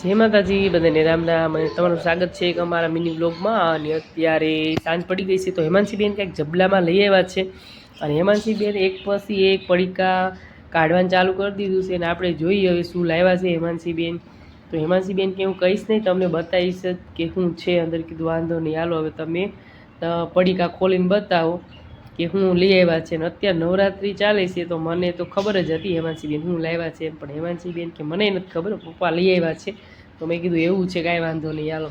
જય માતાજી, બધાને રામ રામ અને તમારું સ્વાગત છે એક અમારા મિની બ્લોગમાં. અને અત્યારે સાંજ પડી ગઈ છે તો હેમાંશીબેન કંઈક જબલામાં લઈ આવ્યા છે. અને હેમાંશીબેન એક પછી એક પડીકા કાઢવાનું ચાલુ કરી દીધું છે અને આપણે જોઈએ હવે શું લાવ્યા છે હેમાંશીબેન. તો હેમાંશીબેન કે હું કહીશ નહીં, તમને બતાવીશ કે શું છે. અંદર કીધું વાંધો નહીં. હાલો, હવે તમે પડીકા ખોલીને બતાવો. કે હું લઈ આવ્યા છે અને અત્યારે નવરાત્રિ ચાલે છે તો મને તો ખબર જ હતી હેમાંશીબેન હું લાવ્યા છે પણ હેમાંશીબેન કે મને નથી ખબર, પપ્પા લઈ આવ્યા છે. તો મેં કીધું એવું છે કાંઈ વાંધો નહીં, હાલો.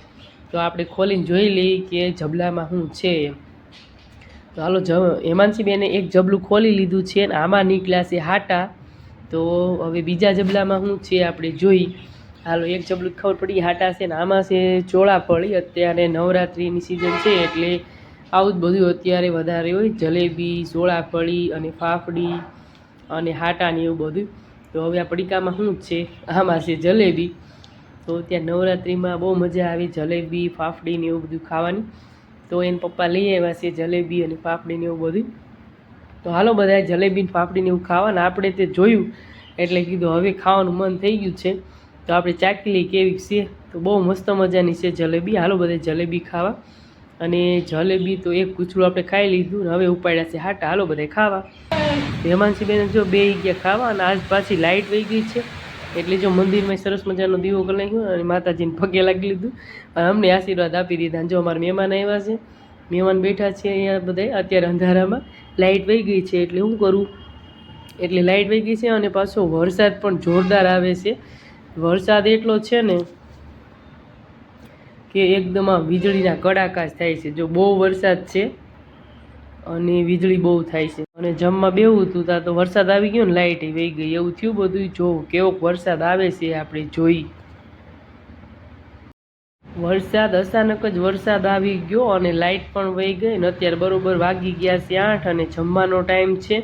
તો આપણે ખોલીને જોઈ લઈએ કે જબલામાં શું છે એમ. તો હાલો, જ હેમાંશીબેને એક જબલું ખોલી લીધું છે અને આમાં નીકળ્યા છે હાટા. તો હવે બીજા જબલામાં શું છે આપણે જોઈ. હાલો, એક જબલું ખબર પડી, હાટા છે ને આમાં છે ચોળાફળી. અત્યારે નવરાત્રિની સિઝન છે એટલે આવું જ બધું અત્યારે વધારે હોય. જલેબી, સોળાફળી અને ફાફડી અને હાટાને એવું બધું. તો હવે આ પડીકામાં શું છે? આમાં છે જલેબી. તો ત્યાં નવરાત્રિમાં બહુ મજા આવી જલેબી, ફાફડી ને એવું બધું ખાવાની. તો એને પપ્પા લઈ આવ્યા છે જલેબી અને ફાફડી ને એવું બધું. તો હાલો બધા જલેબી ને ફાફડી ને એવું ખાવાના. આપણે તે જોયું. એટલે કીધું હવે ખાવાનું મન થઈ ગયું છે. તો આપણે ચાકી લઈએ કેવી છે? તો બહુ મસ્ત મજાની છે જલેબી. હાલો બધા જલેબી ખાવા. અને જલેબી તો એક કૂચડું આપણે ખાઈ લીધું ને હવે ઉપાડ્યા છે હાટા. હાલો બધા ખાવા. હેમાંશીબેન જો બે ગયા ખાવા અને આજ પાછી લાઇટ વહી ગઈ છે. એટલે જો મંદિરમાં સરસ મજાનો દીવો કરી અને માતાજીને પગે લાગી લીધું. અને અમને આશીર્વાદ આપી દીધા જો અમારા મહેમાન આવ્યા છે. મહેમાન બેઠા છે અહીંયા બધા અત્યારે અંધારામાં લાઇટ વહી ગઈ છે એટલે શું કરું? એટલે લાઇટ વહી ગઈ છે અને પાછો વરસાદ પણ જોરદાર આવે છે. વરસાદ એટલો છે ને કે એકદમ આ વીજળીના કડાકા થાય છે. જો બહુ વરસાદ છે અને વીજળી બહુ થાય છે. અને જમવા બેવું હતું ત્યાં તો વરસાદ આવી ગયો ને લાઇટ વહી ગઈ. એવું થયું બધું જોવું કેવો વરસાદ આવે છે આપણે જોઈ. વરસાદ અચાનક જ વરસાદ આવી ગયો અને લાઇટ પણ વહી ગઈ ને, અત્યારે બરોબર વાગી ગયા છે આઠ અને જમવાનો ટાઈમ છે.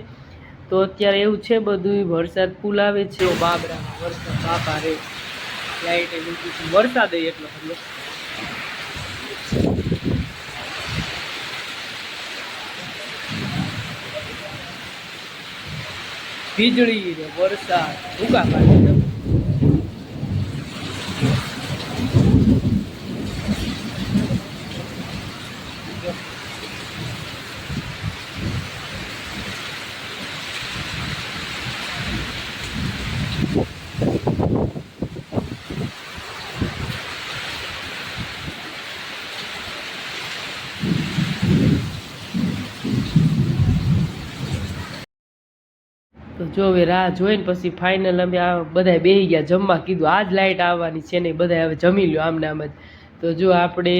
તો અત્યારે એવું છે બધું વરસાદ ફૂલ આવે છે. બાબરા વરસાદ બાપા રે. લાઇટ વરસાદ એટલો વીજળી ને વરસાદ ભૂકા પાડે તો જો હવે રાહ જોઈને પછી ફાઇનલ અમે આ બધા બેહી ગયા જમવા કીધું, આજ લાઇટ આવવાની છે ને બધા હવે જમી લ્યો આમને આમ જ. તો જો આપણે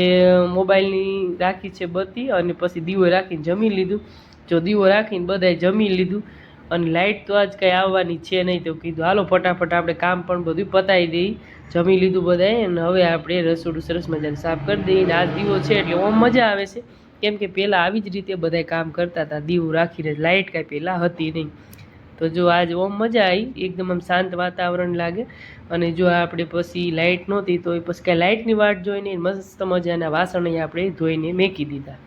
મોબાઈલની રાખી છે બત્તી અને પછી દીવો રાખીને જમી લીધું. જો દીવો રાખીને બધાએ જમી લીધું અને લાઇટ તો આજ કાંઈ આવવાની છે નહીં તો કીધું, હાલો ફટાફટ આપણે કામ પણ બધું પતાવી દઈ. જમી લીધું બધાએ અને હવે આપણે રસોડું સરસ મજાને સાફ કરી દઈએ. અને આજ દીવો છે એટલે ઓમ મજા આવે છે. કેમ કે પહેલાં આવી જ રીતે બધાય કામ કરતા હતા, દીવું રાખીને લાઇટ કાંઈ પહેલાં હતી નહીં. તો જો આજ ઓમ મજા આવી એકદમ આમ શાંત વાતાવરણ લાગે. અને જો આપણે પછી લાઇટ નહોતી, તો એ પછી કાંઈ લાઇટની વાટ જોઈને મસ્ત મજાના વાસણ આપણે ધોઈને મેકી દીધા.